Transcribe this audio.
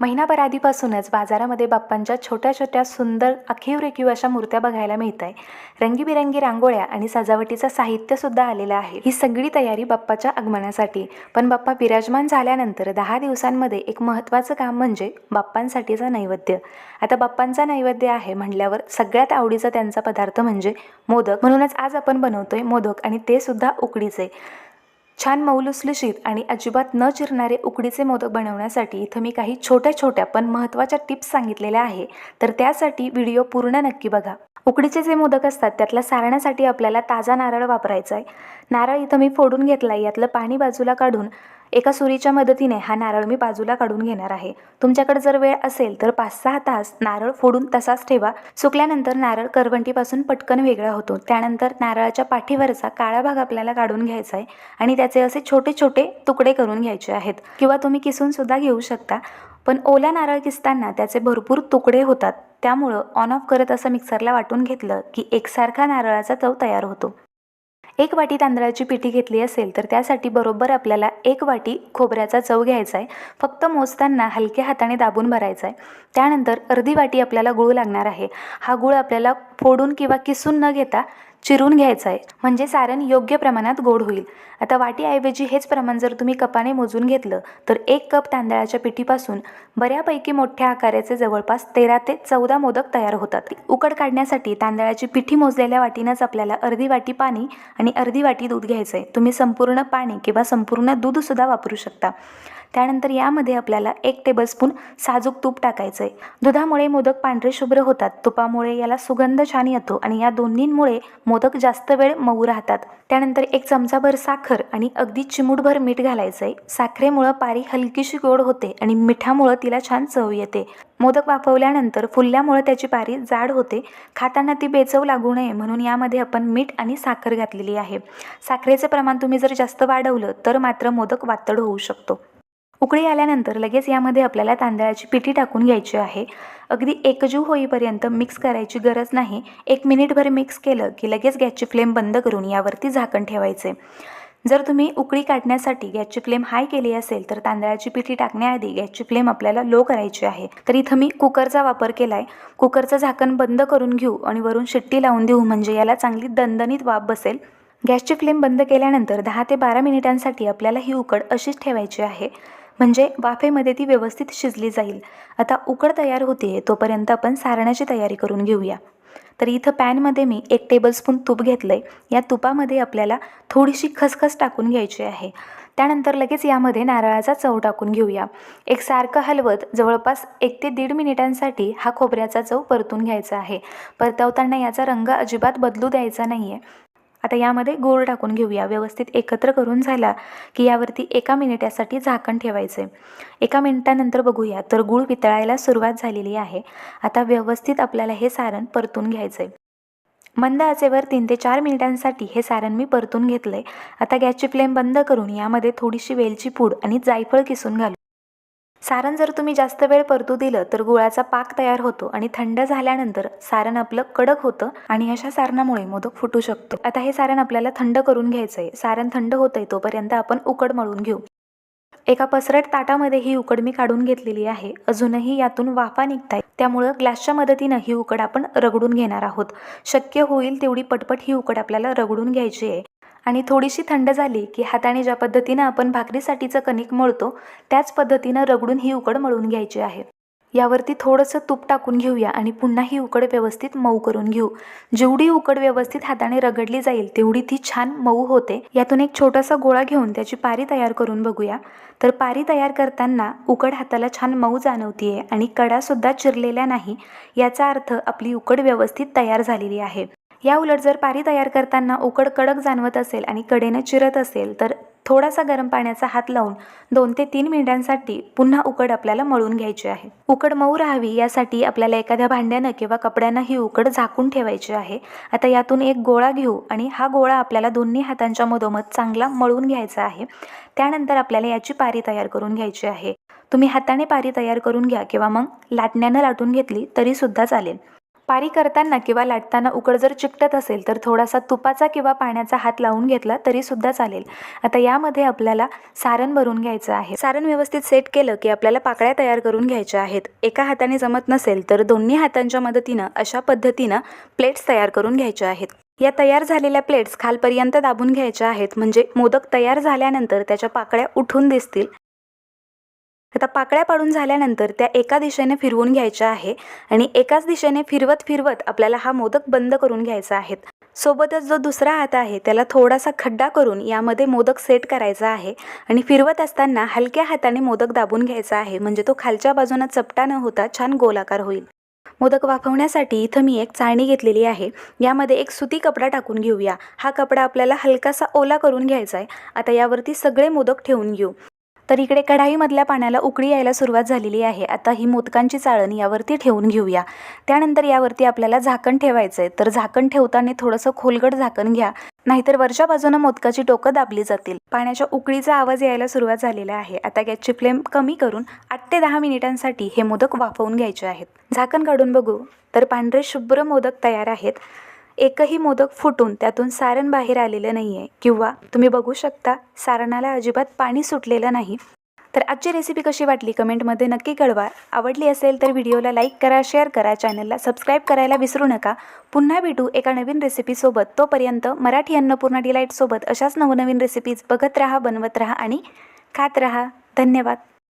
महिनाभर आधीपासूनच बाजारामध्ये बाप्पांच्या छोट्या छोट्या सुंदर अखीव रेखीव अशा मूर्त्या बघायला मिळत आहे रंगीबिरंगी रांगोळ्या आणि सजावटीचं साहित्यसुद्धा आलेलं आहे. ही सगळी तयारी बाप्पाच्या आगमनासाठी. पण बाप्पा विराजमान झाल्यानंतर दहा दिवसांमध्ये एक महत्त्वाचं काम म्हणजे बाप्पांसाठीचा नैवेद्य. आता बाप्पांचा नैवेद्य आहे म्हटल्यावर सगळ्यात आवडीचा त्यांचा पदार्थ म्हणजे मोदक. म्हणूनच आज आपण बनवतोय मोदक आणि ते सुद्धा उकडीचे. छान मऊलुसलुशीत आणि अजिबात न चिरणारे उकडीचे मोदक बनवण्यासाठी इथं मी काही छोट्या छोट्या पण महत्त्वाच्या टिप्स सांगितलेल्या आहे. तर त्यासाठी व्हिडिओ पूर्ण नक्की बघा. उकडीचे जे मोदक असतात त्यातल्या सारण्यासाठी आपल्याला ताजा नारळ वापरायचा आहे नारळ इथं मी फोडून घेतला आहे यातलं पाणी बाजूला काढून एका सुरीच्या मदतीने हा नारळ मी बाजूला काढून घेणार आहे. तुमच्याकडे जर वेळ असेल तर पाच सहा तास नारळ फोडून तसाच ठेवा. सुकल्यानंतर नारळ करवंटीपासून पटकन वेगळा होतो. त्यानंतर नारळाच्या पाठीवरचा काळा भाग आपल्याला काढून घ्यायचा आहे आणि त्याचे असे छोटे छोटे तुकडे करून घ्यायचे आहेत. किंवा तुम्ही किसून सुद्धा घेऊ शकता. पण ओला नारळ किसताना त्याचे भरपूर तुकडे होतात. त्यामुळं ऑन ऑफ करत असं मिक्सरला वाटून घेतलं की एकसारखा नारळाचा चव तयार होतो. एक वाटी तांदळाची पिठी घेतली असेल तर त्यासाठी बरोबर आपल्याला एक वाटी खोबऱ्याचा चव घ्यायचा आहे फक्त मोजताना हलक्या हाताने दाबून भरायचा आहे त्यानंतर अर्धी वाटी आपल्याला गूळ लागणार आहे. हा गूळ आपल्याला फोडून किंवा किसून न घेता चिरून घ्यायचं आहे म्हणजे सारण योग्य प्रमाणात गोड होईल. आता वाटीऐवजी हेच प्रमाण जर तुम्ही कपाने मोजून घेतलं तर एक कप तांदळाच्या पिठीपासून बऱ्यापैकी मोठ्या आकाराचे जवळपास तेरा ते चौदा मोदक तयार होतात. उकड काढण्यासाठी तांदळाची पिठी मोजलेल्या वाटीनंच आपल्याला अर्धी वाटी पाणी आणि अर्धी वाटी दूध घ्यायचं आहे तुम्ही संपूर्ण पाणी किंवा संपूर्ण दूधसुद्धा वापरू शकता. त्यानंतर यामध्ये आपल्याला एक टेबलस्पून साजूक तूप टाकायचं आहे दुधामुळे मोदक पांढरे शुभ्र होतात. तुपामुळे याला सुगंध छान येतो आणि या दोन्हींमुळे मोदक जास्त वेळ मऊ राहतात. त्यानंतर एक चमचाभर साखर आणि अगदी चिमूटभर मीठ घालायचं आहे साखरेमुळं पारी हलकीशी गोड होते आणि मिठामुळं तिला छान चव येते. मोदक वाफवल्यानंतर फुलल्यामुळं त्याची पारी जाड होते. खाताना ती बेचव लागू नये म्हणून यामध्ये आपण मीठ आणि साखर घातलेली आहे. साखरेचं प्रमाण तुम्ही जर जास्त वाढवलं तर मात्र मोदक वातड होऊ शकतो. उकळी आल्यानंतर लगेच यामध्ये आपल्याला तांदळाची पिठी टाकून घ्यायची आहे. अगदी एकजीव होईपर्यंत मिक्स करायची गरज नाही. एक मिनिटभर मिक्स केलं की लगेच गॅसची फ्लेम बंद करून यावरती झाकण ठेवायचे. जर तुम्ही उकळी काढण्यासाठी गॅसची फ्लेम हाय केली असेल तर तांदळाची पिठी टाकण्याआधी गॅसची फ्लेम आपल्याला लो करायची आहे. तर इथं मी कुकरचा वापर केला आहे कुकरचं झाकण बंद करून घेऊ आणि वरून शिट्टी लावून देऊ म्हणजे याला चांगली दणदणीत वाफ बसेल. गॅसची फ्लेम बंद केल्यानंतर दहा ते बारा मिनिटांसाठी आपल्याला ही उकड अशीच ठेवायची आहे. म्हणजे वाफेमध्ये ती व्यवस्थित शिजली जाईल. आता उकड तयार होते तोपर्यंत आपण सारण्याची तयारी करून घेऊया. तर इथं पॅनमध्ये मी एक टेबलस्पून तूप घेतलं आहे या तुपामध्ये आपल्याला थोडीशी खसखस टाकून घ्यायची आहे. त्यानंतर लगेच यामध्ये नारळाचा चव टाकून घेऊया. एक सारखं हलवत जवळपास एक ते दीड मिनिटांसाठी हा खोबऱ्याचा चव परतून घ्यायचा आहे. परतवताना याचा रंग अजिबात बदलू द्यायचा नाही आहे आता यामध्ये गूळ टाकून घेऊया. व्यवस्थित एकत्र करून झाला की यावरती एका मिनिटासाठी झाकण ठेवायचे एका मिनिटानंतर बघूया. तर गूळ वितळायला सुरुवात झालेली आहे. आता व्यवस्थित आपल्याला हे सारण परतून घ्यायचं आहे मंद आचेवर तीन ते चार मिनिटांसाठी हे सारण मी परतून घेतलं आहे आता गॅसची फ्लेम बंद करून यामध्ये थोडीशी वेलची पूड आणि जायफळ किसून घालू. सारण जर तुम्ही जास्त वेळ परतू दिलं तर गुळाचा पाक तयार होतो आणि थंड झाल्यानंतर सारण आपलं कडक होतं आणि अशा सारणामुळे मोदक फुटू शकतो. आता हे सारण आपल्याला थंड करून घ्यायचं आहे सारण थंड होतंय तोपर्यंत आपण उकड मळून घेऊ. एका पसरट ताटामध्ये ही उकड मी काढून घेतलेली आहे. अजूनही यातून वाफा निघताय त्यामुळं ग्लासच्या मदतीनं ही उकड आपण रगडून घेणार आहोत. शक्य होईल तेवढी पटपट ही उकड आपल्याला रगडून घ्यायची आहे. आणि थोडीशी थंड झाली की हाताने ज्या पद्धतीनं आपण भाकरीसाठीचं कणिक मळतो त्याच पद्धतीनं रगडून ही उकड मळून घ्यायची आहे. यावरती थोडंसं तूप टाकून घेऊया आणि पुन्हा ही उकड व्यवस्थित मऊ करून घेऊ. जेवढी उकड व्यवस्थित हाताने रगडली जाईल तेवढी ती छान मऊ होते. यातून एक छोटासा गोळा घेऊन त्याची पारी तयार करून बघूया. तर पारी तयार करताना उकड हाताला छान मऊ जाणवतीये आणि कडासुद्धा चिरलेल्या नाही याचा अर्थ आपली उकड व्यवस्थित तयार झालेली आहे. या उलट जर पारी तयार करताना उकड कडक जाणवत असेल आणि कडेनं चिरत असेल तर थोडासा गरम पाण्याचा हात लावून दोन ते तीन मिनिटांसाठी पुन्हा उकड आपल्याला मळून घ्यायची आहे. उकड मऊ राहावी यासाठी आपल्याला एखाद्या भांड्यानं किंवा कपड्यानं ही उकड झाकून ठेवायची आहे. आता यातून एक गोळा घेऊ आणि हा गोळा आपल्याला दोन्ही हातांच्या मधोमध चांगला मळून घ्यायचा आहे. त्यानंतर आपल्याला याची पारी तयार करून घ्यायची आहे. तुम्ही हाताने पारी तयार करून घ्या किंवा मग लाटण्यानं लाटून घेतली तरी सुद्धा चालेल. पारी करताना किंवा लाटताना उकड जर चिकटत असेल तर थोडासा तुपाचा किंवा पाण्याचा हात लावून घेतला तरी सुद्धा चालेल. आता यामध्ये आपल्याला सारण भरून घ्यायचं आहे. सारण व्यवस्थित सेट केलं की आपल्याला पाकळ्या तयार करून घ्यायच्या आहेत. एका हाताने जमत नसेल तर दोन्ही हातांच्या मदतीनं अशा पद्धतीनं प्लेट्स तयार करून घ्यायच्या आहेत. या तयार झालेल्या प्लेट्स खालपर्यंत दाबून घ्यायच्या आहेत. म्हणजे मोदक तयार झाल्यानंतर त्याच्या पाकळ्या उठून दिसतील. आता पाकळ्या पाडून झाल्यानंतर त्या एका दिशेने फिरवून घ्यायच्या आहे आणि एकाच दिशेने फिरवत फिरवत आपल्याला हा मोदक बंद करून घ्यायचा आहे. सोबतच जो दुसरा हात आहे त्याला थोडासा खड्डा करून यामध्ये मोदक सेट करायचा आहे आणि फिरवत असताना हलक्या हाताने मोदक दाबून घ्यायचा आहे. म्हणजे तो खालच्या बाजूनं चपटा न होता छान गोलाकार होईल. मोदक वाफवण्यासाठी इथं मी एक चाळणी घेतलेली आहे. यामध्ये एक सुती कपडा टाकून घेऊया. हा कपडा आपल्याला हलकासा ओला करून घ्यायचा आहे. आता यावरती सगळे मोदक ठेवून घेऊ. तर इकडे कढाईमधल्या पाण्याला उकळी यायला सुरुवात झालेली आहे. आता ही मोदकांची चाळण यावरती ठेवून घेऊया. त्यानंतर यावरती आपल्याला झाकण ठेवायचं आहे तर झाकण ठेवताना थोडंसं खोलगट झाकण घ्या. नाहीतर वरच्या बाजूनं मोदकाची टोकं दाबली जातील. पाण्याच्या उकळीचा आवाज यायला सुरुवात झालेला आहे. आता गॅसची फ्लेम कमी करून आठ ते दहा मिनिटांसाठी हे मोदक वाफवून घ्यायचे आहेत. झाकण काढून बघू. तर पांढरे शुभ्र मोदक तयार आहेत. एकही मोदक फुटून त्यातून सारण बाहेर आलेलं नाही आहे किंवा तुम्ही बघू शकता सारणाला अजिबात पाणी सुटलेलं नाही. तर आजची रेसिपी कशी वाटली कमेंटमध्ये नक्की कळवा. आवडली असेल तर व्हिडिओला लाईक करा शेअर करा चॅनलला सबस्क्राईब करायला विसरू नका. पुन्हा भेटू एका नवीन रेसिपीसोबत तोपर्यंत मराठी अन्नपूर्णा डिलाईटसोबत अशाच नवनवीन रेसिपीज बघत राहा बनवत राहा आणि खात राहा. धन्यवाद.